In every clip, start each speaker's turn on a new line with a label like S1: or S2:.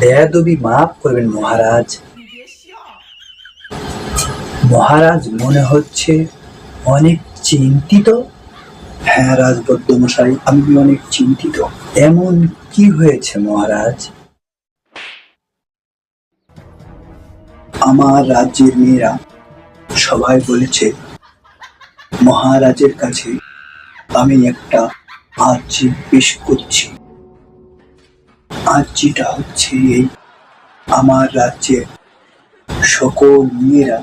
S1: বেয়াদবি মাফ করবেন মহারাজ। মহারাজ মনে হচ্ছে অনেক চিন্তিত। হ্যাঁ রাজবদ্ধ মশাই, আমি অনেক চিন্তিত। এমন কি হয়েছে মহারাজ? আমার রাজ্যের মেয়েরা সবাই বলেছে, মহারাজের কাছে আমি একটা আর্জি পেশ করছি। আর্জিটা হচ্ছে এই আমার রাজ্যের সকল মেয়েরা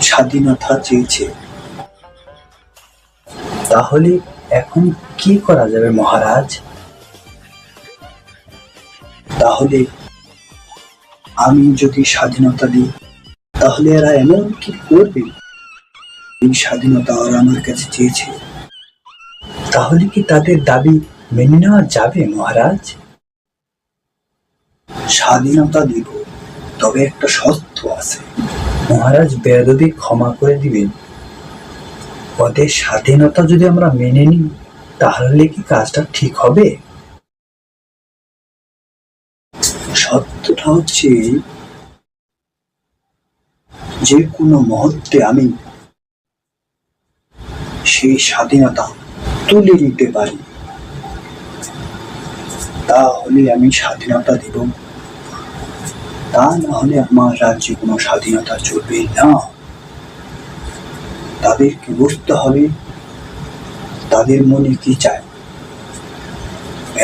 S1: স্বাধীনতা চেয়েছে। তাহলে এখন কি করা যাবে মহারাজ? তাহলে আমি যদি স্বাধীনতা দিই, তাহলে এরা এমন কি করবে? এই স্বাধীনতা ওরা আমার কাছে চেয়েছে। তাহলে কি তাদের দাবি মেনে নেওয়া যাবে মহারাজ? স্বাধীনতা দিব, তবে একটা শর্ত আছে। মহারাজ বেদবি ক্ষমা করে দিবেন। ওদের স্বাধীনতা যদি আমরা মেনে নিই, তাহলে কি কাজটা ঠিক হবে? সত্যটা হচ্ছে যে কোনো মুহূর্তে আমি সেই স্বাধীনতা তুলে নিতে পারি। তাহলে আমি স্বাধীনতা দিব। তা না হলে আমার রাজ্যে কোনো স্বাধীনতা চলবে না। তাদেরকে বুঝতে হবে? তাদের মনে কি চায়?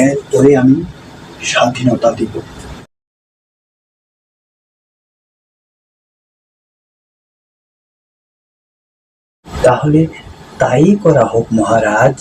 S1: এরপরে আমি স্বাধীনতা দিব। তাহলে তাই করা হোক মহারাজ।